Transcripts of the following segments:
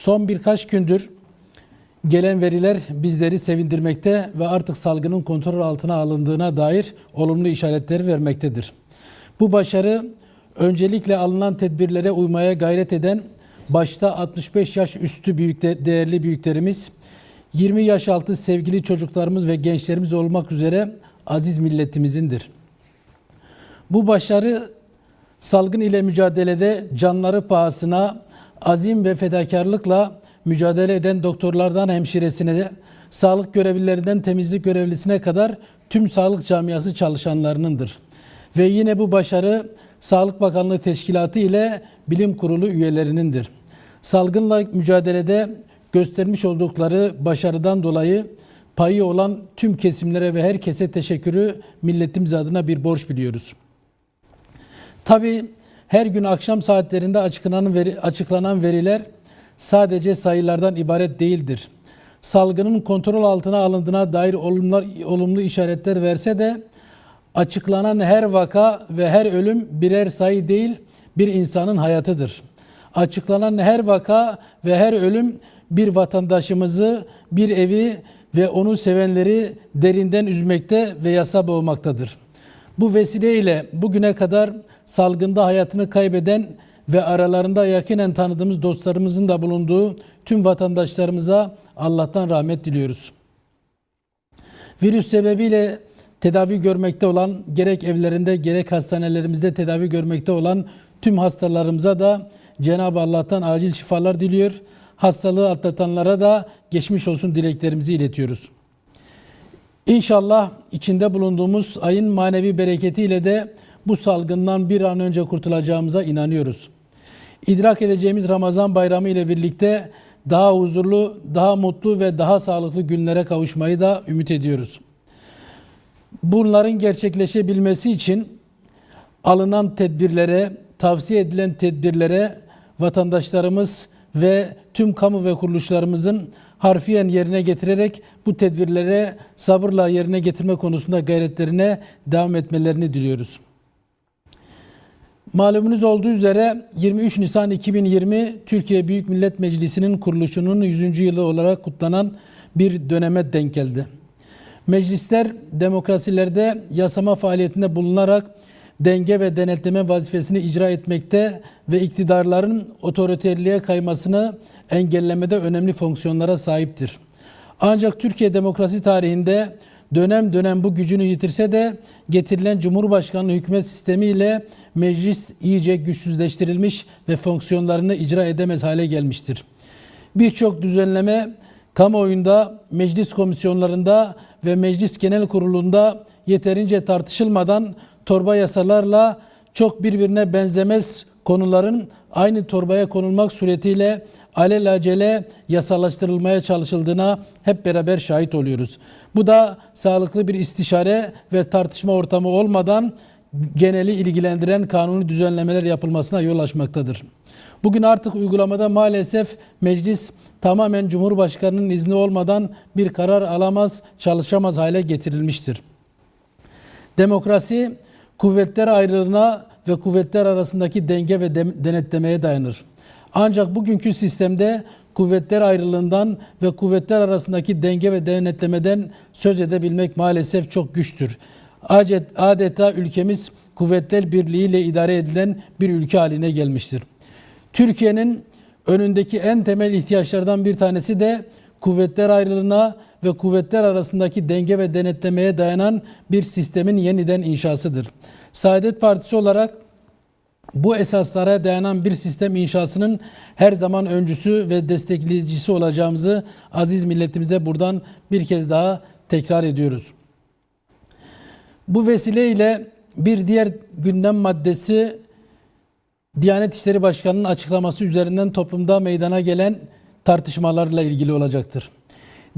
Son birkaç gündür gelen veriler bizleri sevindirmekte ve artık salgının kontrol altına alındığına dair olumlu işaretleri vermektedir. Bu başarı öncelikle alınan tedbirlere uymaya gayret eden başta 65 yaş üstü büyük değerli büyüklerimiz, 20 yaş altı sevgili çocuklarımız ve gençlerimiz olmak üzere aziz milletimizindir. Bu başarı salgın ile mücadelede canları pahasına azim ve fedakarlıkla mücadele eden doktorlardan hemşiresine sağlık görevlilerinden temizlik görevlisine kadar tüm sağlık camiası çalışanlarınındır. Ve yine bu başarı Sağlık Bakanlığı Teşkilatı ile Bilim Kurulu üyelerinindir. Salgınla mücadelede göstermiş oldukları başarıdan dolayı payı olan tüm kesimlere ve herkese teşekkürü milletimiz adına bir borç biliyoruz. Tabi her gün akşam saatlerinde açıklanan, veri, açıklanan veriler sadece sayılardan ibaret değildir. Salgının kontrol altına alındığına dair olumlar, olumlu işaretler verse de açıklanan her vaka ve her ölüm birer sayı değil bir insanın hayatıdır. Açıklanan her vaka ve her ölüm bir vatandaşımızı, bir evi ve onu sevenleri derinden üzmekte ve yasa boğmaktadır. Bu vesileyle bugüne kadar salgında hayatını kaybeden ve aralarında yakinen tanıdığımız dostlarımızın da bulunduğu tüm vatandaşlarımıza Allah'tan rahmet diliyoruz. Virüs sebebiyle tedavi görmekte olan gerek evlerinde gerek hastanelerimizde tedavi görmekte olan tüm hastalarımıza da Cenab-ı Allah'tan acil şifalar diliyor. Hastalığı atlatanlara da geçmiş olsun dileklerimizi iletiyoruz. İnşallah içinde bulunduğumuz ayın manevi bereketiyle de bu salgından bir an önce kurtulacağımıza inanıyoruz. İdrak edeceğimiz Ramazan bayramı ile birlikte daha huzurlu, daha mutlu ve daha sağlıklı günlere kavuşmayı da ümit ediyoruz. Bunların gerçekleşebilmesi için alınan tedbirlere, tavsiye edilen tedbirlere vatandaşlarımız ve tüm kamu ve kuruluşlarımızın harfiyen yerine getirerek bu tedbirlere sabırla yerine getirme konusunda gayretlerine devam etmelerini diliyoruz. Malumunuz olduğu üzere 23 Nisan 2020 Türkiye Büyük Millet Meclisi'nin kuruluşunun 100. yılı olarak kutlanan bir döneme denk geldi. Meclisler demokrasilerde yasama faaliyetinde bulunarak denge ve denetleme vazifesini icra etmekte ve iktidarların otoriterliğe kaymasını engellemede önemli fonksiyonlara sahiptir. Ancak Türkiye demokrasi tarihinde dönem dönem bu gücünü yitirse de getirilen Cumhurbaşkanlığı hükümet sistemiyle meclis iyice güçsüzleştirilmiş ve fonksiyonlarını icra edemez hale gelmiştir. Birçok düzenleme kamuoyunda, meclis komisyonlarında ve meclis genel kurulunda yeterince tartışılmadan torba yasalarla çok birbirine benzemez konuların aynı torbaya konulmak suretiyle alelacele yasalaştırılmaya çalışıldığına hep beraber şahit oluyoruz. Bu da sağlıklı bir istişare ve tartışma ortamı olmadan geneli ilgilendiren kanuni düzenlemeler yapılmasına yol açmaktadır. Bugün artık uygulamada maalesef meclis tamamen Cumhurbaşkanı'nın izni olmadan bir karar alamaz, çalışamaz hale getirilmiştir. Demokrasi kuvvetler ayrılığına ve kuvvetler arasındaki denge ve denetlemeye dayanır. Ancak bugünkü sistemde kuvvetler ayrılığından ve kuvvetler arasındaki denge ve denetlemeden söz edebilmek maalesef çok güçtür. Adeta ülkemiz kuvvetler birliğiyle idare edilen bir ülke haline gelmiştir. Türkiye'nin önündeki en temel ihtiyaçlardan bir tanesi de kuvvetler ayrılığına ve kuvvetler arasındaki denge ve denetlemeye dayanan bir sistemin yeniden inşasıdır. Saadet Partisi olarak bu esaslara dayanan bir sistem inşasının her zaman öncüsü ve destekleyicisi olacağımızı aziz milletimize buradan bir kez daha tekrar ediyoruz. Bu vesileyle bir diğer gündem maddesi Diyanet İşleri Başkanı'nın açıklaması üzerinden toplumda meydana gelen tartışmalarla ilgili olacaktır.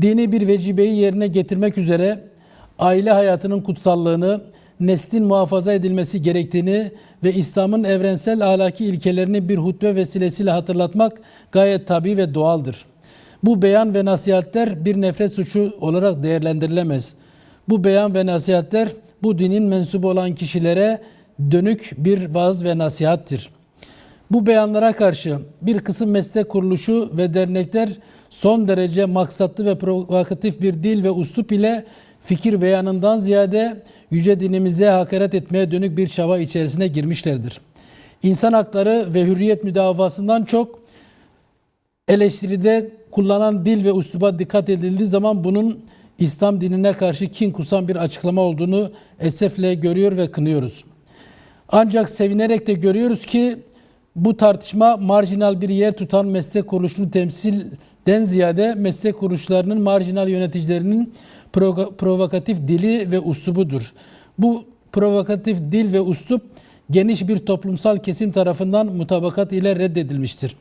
Dini bir vecibeyi yerine getirmek üzere aile hayatının kutsallığını, neslin muhafaza edilmesi gerektiğini ve İslam'ın evrensel ahlaki ilkelerini bir hutbe vesilesiyle hatırlatmak gayet tabi ve doğaldır. Bu beyan ve nasihatler bir nefret suçu olarak değerlendirilemez. Bu beyan ve nasihatler bu dinin mensubu olan kişilere dönük bir vaaz ve nasihattir. Bu beyanlara karşı bir kısım meslek kuruluşu ve dernekler son derece maksatlı ve provokatif bir dil ve uslup ile fikir beyanından ziyade yüce dinimize hakaret etmeye dönük bir çaba içerisine girmişlerdir. İnsan hakları ve hürriyet müdafasından çok eleştiride kullanan dil ve üsluba dikkat edildiği zaman bunun İslam dinine karşı kin kusan bir açıklama olduğunu esefle görüyor ve kınıyoruz. Ancak sevinerek de görüyoruz ki bu tartışma marjinal bir yer tutan meslek kuruluşunu temsilden ziyade meslek kuruluşlarının marjinal yöneticilerinin provo- provokatif dili ve uslubudur. Bu provokatif dil ve uslup geniş bir toplumsal kesim tarafından mutabakat ile reddedilmiştir.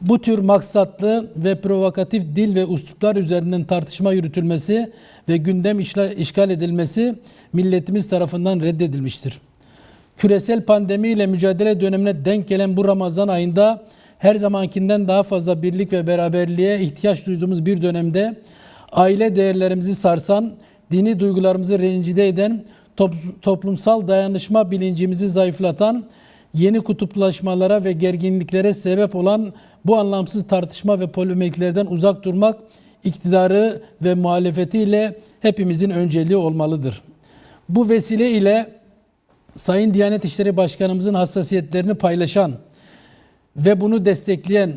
Bu tür maksatlı ve provokatif dil ve üsluplar üzerinden tartışma yürütülmesi ve gündem işgal edilmesi milletimiz tarafından reddedilmiştir. Küresel pandemiyle mücadele dönemine denk gelen bu Ramazan ayında her zamankinden daha fazla birlik ve beraberliğe ihtiyaç duyduğumuz bir dönemde aile değerlerimizi sarsan, dini duygularımızı rencide eden, top- toplumsal dayanışma bilincimizi zayıflatan, yeni kutuplaşmalara ve gerginliklere sebep olan bu anlamsız tartışma ve polemiklerden uzak durmak iktidarı ve muhalefetiyle hepimizin önceliği olmalıdır. Bu vesile ile Sayın Diyanet İşleri Başkanımızın hassasiyetlerini paylaşan ve bunu destekleyen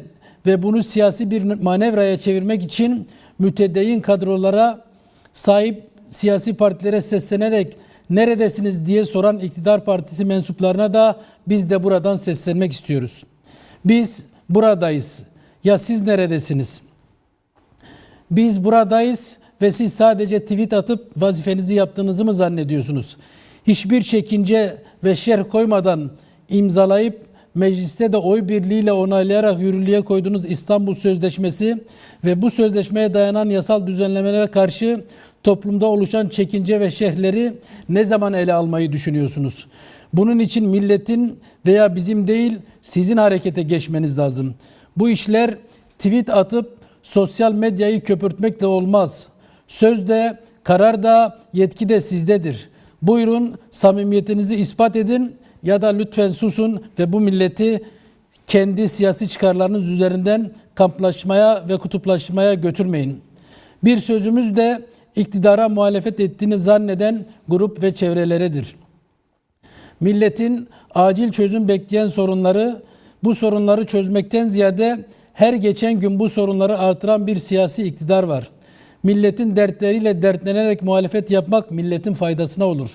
ve bunu siyasi bir manevraya çevirmek için mütedeyyin kadrolara sahip siyasi partilere seslenerek neredesiniz diye soran iktidar partisi mensuplarına da biz de buradan seslenmek istiyoruz. Biz buradayız. Ya siz neredesiniz? Biz buradayız ve siz sadece tweet atıp vazifenizi yaptığınızı mı zannediyorsunuz? Hiçbir çekince ve şerh koymadan imzalayıp mecliste de oy birliğiyle onaylayarak yürürlüğe koyduğunuz İstanbul Sözleşmesi ve bu sözleşmeye dayanan yasal düzenlemelere karşı toplumda oluşan çekince ve şerhleri ne zaman ele almayı düşünüyorsunuz? Bunun için milletin veya bizim değil sizin harekete geçmeniz lazım. Bu işler tweet atıp sosyal medyayı köpürtmekle olmaz. Söz de, karar da, yetki de sizdedir. Buyurun samimiyetinizi ispat edin ya da lütfen susun ve bu milleti kendi siyasi çıkarlarınız üzerinden kamplaşmaya ve kutuplaşmaya götürmeyin. Bir sözümüz de iktidara muhalefet ettiğini zanneden grup ve çevreleredir. Milletin acil çözüm bekleyen sorunları, bu sorunları çözmekten ziyade her geçen gün bu sorunları artıran bir siyasi iktidar var. Milletin dertleriyle dertlenerek muhalefet yapmak milletin faydasına olur.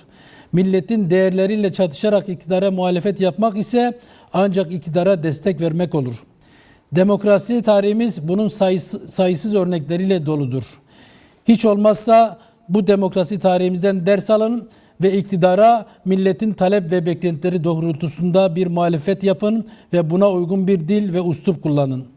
Milletin değerleriyle çatışarak iktidara muhalefet yapmak ise ancak iktidara destek vermek olur. Demokrasi tarihimiz bunun sayısı, sayısız örnekleriyle doludur. Hiç olmazsa bu demokrasi tarihimizden ders alın ve iktidara milletin talep ve beklentileri doğrultusunda bir muhalefet yapın ve buna uygun bir dil ve üslup kullanın.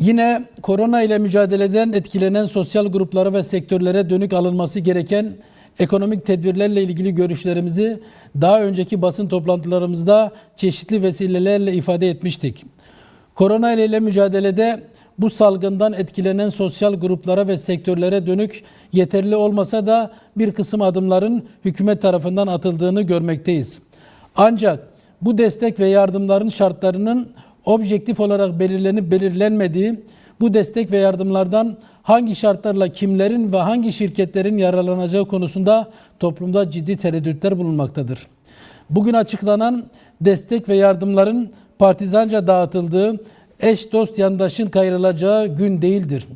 Yine korona ile mücadeleden etkilenen sosyal gruplara ve sektörlere dönük alınması gereken ekonomik tedbirlerle ilgili görüşlerimizi daha önceki basın toplantılarımızda çeşitli vesilelerle ifade etmiştik. Korona ile mücadelede bu salgından etkilenen sosyal gruplara ve sektörlere dönük yeterli olmasa da bir kısım adımların hükümet tarafından atıldığını görmekteyiz. Ancak bu destek ve yardımların şartlarının objektif olarak belirlenip belirlenmediği, bu destek ve yardımlardan hangi şartlarla kimlerin ve hangi şirketlerin yararlanacağı konusunda toplumda ciddi tereddütler bulunmaktadır. Bugün açıklanan destek ve yardımların partizanca dağıtıldığı, eş dost yandaşın kayırılacağı gün değildir.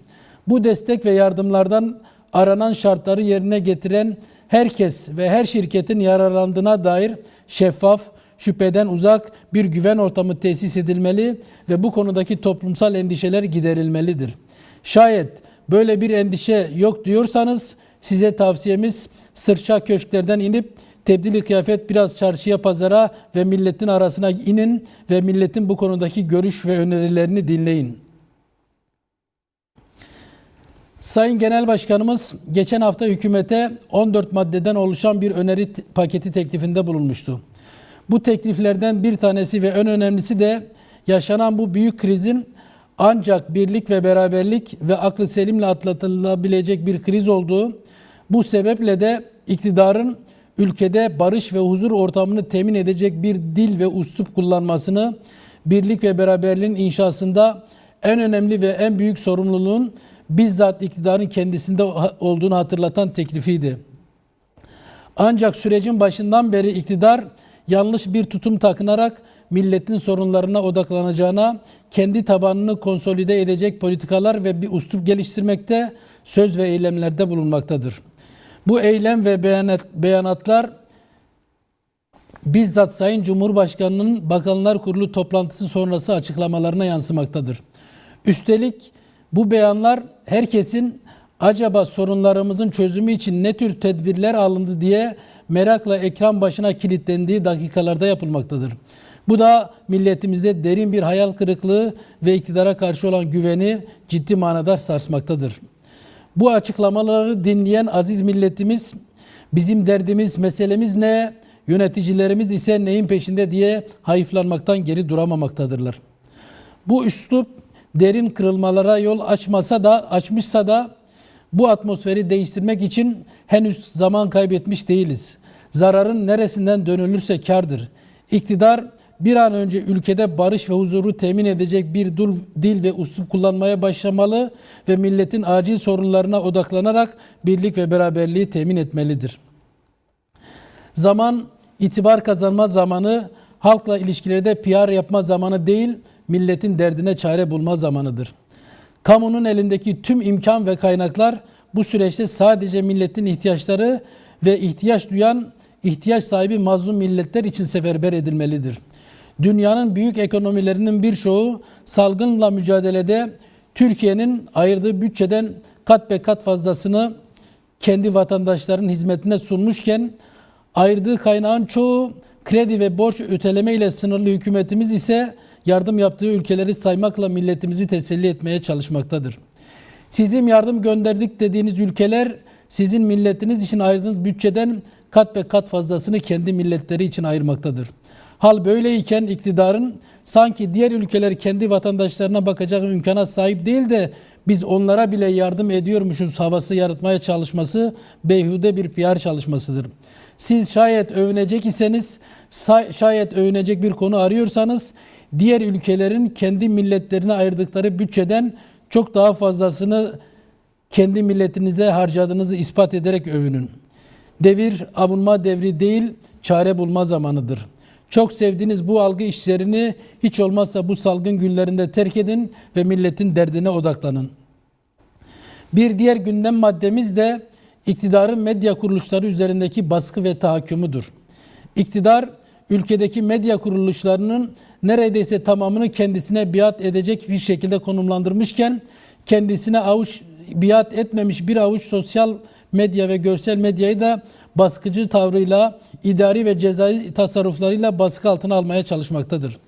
Bu destek ve yardımlardan aranan şartları yerine getiren herkes ve her şirketin yararlandığına dair şeffaf, şüpheden uzak bir güven ortamı tesis edilmeli ve bu konudaki toplumsal endişeler giderilmelidir. Şayet böyle bir endişe yok diyorsanız size tavsiyemiz sırça köşklerden inip tebdili kıyafet biraz çarşıya pazara ve milletin arasına inin ve milletin bu konudaki görüş ve önerilerini dinleyin. Sayın Genel Başkanımız geçen hafta hükümete 14 maddeden oluşan bir öneri paketi teklifinde bulunmuştu. Bu tekliflerden bir tanesi ve en önemlisi de yaşanan bu büyük krizin ancak birlik ve beraberlik ve aklı selimle atlatılabilecek bir kriz olduğu, bu sebeple de iktidarın ülkede barış ve huzur ortamını temin edecek bir dil ve üslup kullanmasını, birlik ve beraberliğin inşasında en önemli ve en büyük sorumluluğun bizzat iktidarın kendisinde olduğunu hatırlatan teklifiydi. Ancak sürecin başından beri iktidar yanlış bir tutum takınarak milletin sorunlarına odaklanacağına, kendi tabanını konsolide edecek politikalar ve bir üslup geliştirmekte, söz ve eylemlerde bulunmaktadır. Bu eylem ve beyanat, beyanatlar bizzat Sayın Cumhurbaşkanı'nın Bakanlar Kurulu toplantısı sonrası açıklamalarına yansımaktadır. Üstelik bu beyanlar herkesin acaba sorunlarımızın çözümü için ne tür tedbirler alındı diye merakla ekran başına kilitlendiği dakikalarda yapılmaktadır. Bu da milletimizde derin bir hayal kırıklığı ve iktidara karşı olan güveni ciddi manada sarsmaktadır. Bu açıklamaları dinleyen aziz milletimiz bizim derdimiz, meselemiz ne, yöneticilerimiz ise neyin peşinde diye hayıflanmaktan geri duramamaktadırlar. Bu üslup derin kırılmalara yol açmasa da açmışsa da bu atmosferi değiştirmek için henüz zaman kaybetmiş değiliz. Zararın neresinden dönülürse kardır. İktidar bir an önce ülkede barış ve huzuru temin edecek bir dil, dil ve usul kullanmaya başlamalı ve milletin acil sorunlarına odaklanarak birlik ve beraberliği temin etmelidir. Zaman itibar kazanma zamanı, halkla ilişkilerde PR yapma zamanı değil, milletin derdine çare bulma zamanıdır. Kamunun elindeki tüm imkan ve kaynaklar bu süreçte sadece milletin ihtiyaçları ve ihtiyaç duyan, ihtiyaç sahibi mazlum milletler için seferber edilmelidir. Dünyanın büyük ekonomilerinin birçoğu salgınla mücadelede Türkiye'nin ayırdığı bütçeden kat be kat fazlasını kendi vatandaşlarının hizmetine sunmuşken ayırdığı kaynağın çoğu kredi ve borç öteleme ile sınırlı hükümetimiz ise yardım yaptığı ülkeleri saymakla milletimizi teselli etmeye çalışmaktadır. Sizin yardım gönderdik dediğiniz ülkeler sizin milletiniz için ayırdığınız bütçeden kat be kat fazlasını kendi milletleri için ayırmaktadır. Hal böyleyken iktidarın sanki diğer ülkeler kendi vatandaşlarına bakacak imkana sahip değil de biz onlara bile yardım ediyormuşuz havası yaratmaya çalışması beyhude bir PR çalışmasıdır. Siz şayet övünecek iseniz, şayet övünecek bir konu arıyorsanız diğer ülkelerin kendi milletlerine ayırdıkları bütçeden çok daha fazlasını kendi milletinize harcadığınızı ispat ederek övünün. Devir avunma devri değil, çare bulma zamanıdır. Çok sevdiğiniz bu algı işlerini hiç olmazsa bu salgın günlerinde terk edin ve milletin derdine odaklanın. Bir diğer gündem maddemiz de iktidarın medya kuruluşları üzerindeki baskı ve tahakkümüdür. İktidar ülkedeki medya kuruluşlarının neredeyse tamamını kendisine biat edecek bir şekilde konumlandırmışken kendisine avuç biat etmemiş bir avuç sosyal medya ve görsel medyayı da baskıcı tavrıyla, idari ve cezai tasarruflarıyla baskı altına almaya çalışmaktadır.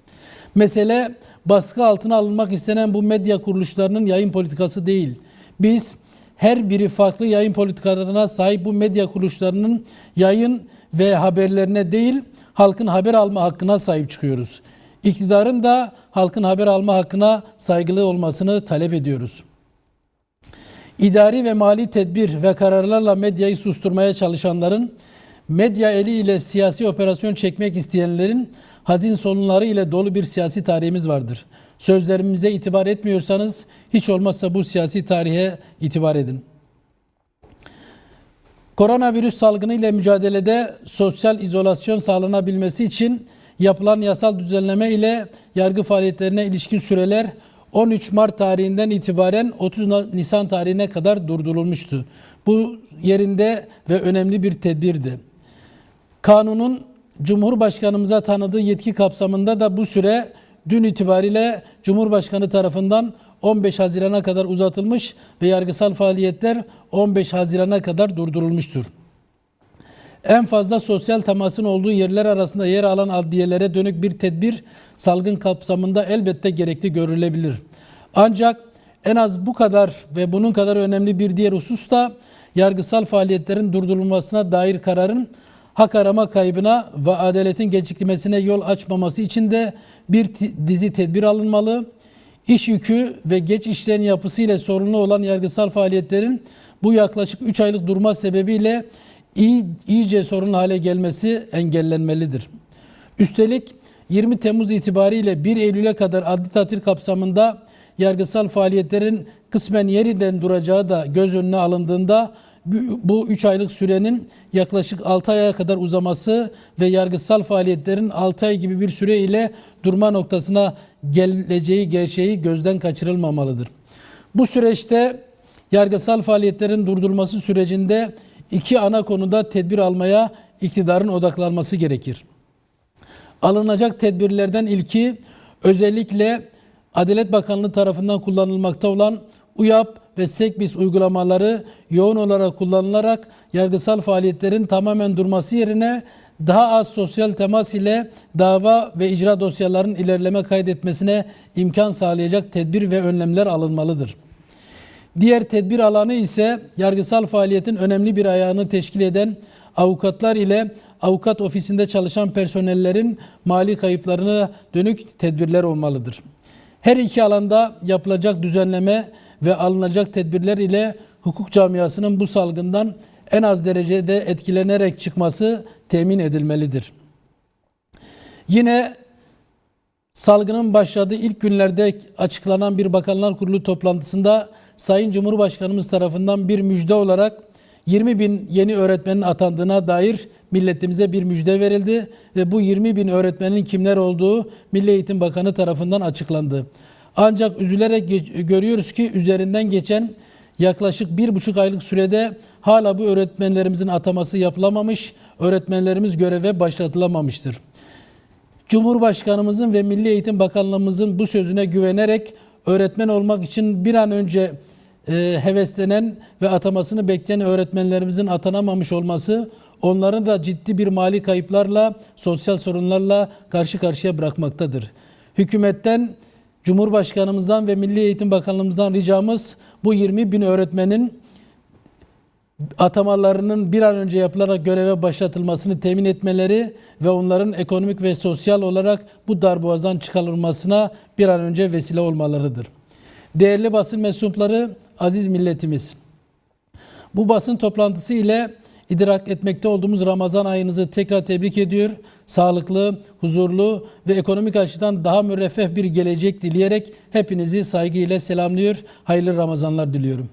Mesele baskı altına alınmak istenen bu medya kuruluşlarının yayın politikası değil. Biz her biri farklı yayın politikalarına sahip bu medya kuruluşlarının yayın ve haberlerine değil, halkın haber alma hakkına sahip çıkıyoruz. İktidarın da halkın haber alma hakkına saygılı olmasını talep ediyoruz. İdari ve mali tedbir ve kararlarla medyayı susturmaya çalışanların, medya eliyle siyasi operasyon çekmek isteyenlerin hazin sonları ile dolu bir siyasi tarihimiz vardır. Sözlerimize itibar etmiyorsanız hiç olmazsa bu siyasi tarihe itibar edin. Koronavirüs salgını ile mücadelede sosyal izolasyon sağlanabilmesi için yapılan yasal düzenleme ile yargı faaliyetlerine ilişkin süreler 13 Mart tarihinden itibaren 30 Nisan tarihine kadar durdurulmuştu. Bu yerinde ve önemli bir tedbirdi. Kanunun Cumhurbaşkanımıza tanıdığı yetki kapsamında da bu süre dün itibariyle Cumhurbaşkanı tarafından 15 Haziran'a kadar uzatılmış ve yargısal faaliyetler 15 Haziran'a kadar durdurulmuştur. En fazla sosyal temasın olduğu yerler arasında yer alan adliyelere dönük bir tedbir salgın kapsamında elbette gerekli görülebilir. Ancak en az bu kadar ve bunun kadar önemli bir diğer husus da yargısal faaliyetlerin durdurulmasına dair kararın hak arama kaybına ve adaletin gecikmesine yol açmaması için de bir dizi tedbir alınmalı. İş yükü ve geç işlerin yapısıyla sorunlu olan yargısal faaliyetlerin bu yaklaşık 3 aylık durma sebebiyle iyi, iyice sorun hale gelmesi engellenmelidir. Üstelik 20 Temmuz itibariyle 1 Eylül'e kadar adli tatil kapsamında yargısal faaliyetlerin kısmen yeniden duracağı da göz önüne alındığında bu 3 aylık sürenin yaklaşık 6 aya kadar uzaması ve yargısal faaliyetlerin 6 ay gibi bir süre ile durma noktasına geleceği gerçeği gözden kaçırılmamalıdır. Bu süreçte yargısal faaliyetlerin durdurulması sürecinde iki ana konuda tedbir almaya iktidarın odaklanması gerekir. Alınacak tedbirlerden ilki özellikle Adalet Bakanlığı tarafından kullanılmakta olan UYAP ve SEKBİS uygulamaları yoğun olarak kullanılarak yargısal faaliyetlerin tamamen durması yerine daha az sosyal temas ile dava ve icra dosyalarının ilerleme kaydetmesine imkan sağlayacak tedbir ve önlemler alınmalıdır. Diğer tedbir alanı ise yargısal faaliyetin önemli bir ayağını teşkil eden avukatlar ile avukat ofisinde çalışan personellerin mali kayıplarına dönük tedbirler olmalıdır. Her iki alanda yapılacak düzenleme ve alınacak tedbirler ile hukuk camiasının bu salgından en az derecede etkilenerek çıkması temin edilmelidir. Yine salgının başladığı ilk günlerde açıklanan bir Bakanlar Kurulu toplantısında Sayın Cumhurbaşkanımız tarafından bir müjde olarak 20 bin yeni öğretmenin atandığına dair milletimize bir müjde verildi ve bu 20 bin öğretmenin kimler olduğu Milli Eğitim Bakanı tarafından açıklandı. Ancak üzülerek görüyoruz ki üzerinden geçen yaklaşık bir buçuk aylık sürede hala bu öğretmenlerimizin ataması yapılamamış, öğretmenlerimiz göreve başlatılamamıştır. Cumhurbaşkanımızın ve Milli Eğitim Bakanlığımızın bu sözüne güvenerek öğretmen olmak için bir an önce e, heveslenen ve atamasını bekleyen öğretmenlerimizin atanamamış olması onları da ciddi bir mali kayıplarla, sosyal sorunlarla karşı karşıya bırakmaktadır. Hükümetten, Cumhurbaşkanımızdan ve Milli Eğitim Bakanlığımızdan ricamız bu 20 bin öğretmenin atamalarının bir an önce yapılarak göreve başlatılmasını temin etmeleri ve onların ekonomik ve sosyal olarak bu darboğazdan çıkarılmasına bir an önce vesile olmalarıdır. Değerli basın mensupları, aziz milletimiz, bu basın toplantısı ile idrak etmekte olduğumuz Ramazan ayınızı tekrar tebrik ediyor. Sağlıklı, huzurlu ve ekonomik açıdan daha müreffeh bir gelecek dileyerek hepinizi saygıyla selamlıyor. Hayırlı Ramazanlar diliyorum.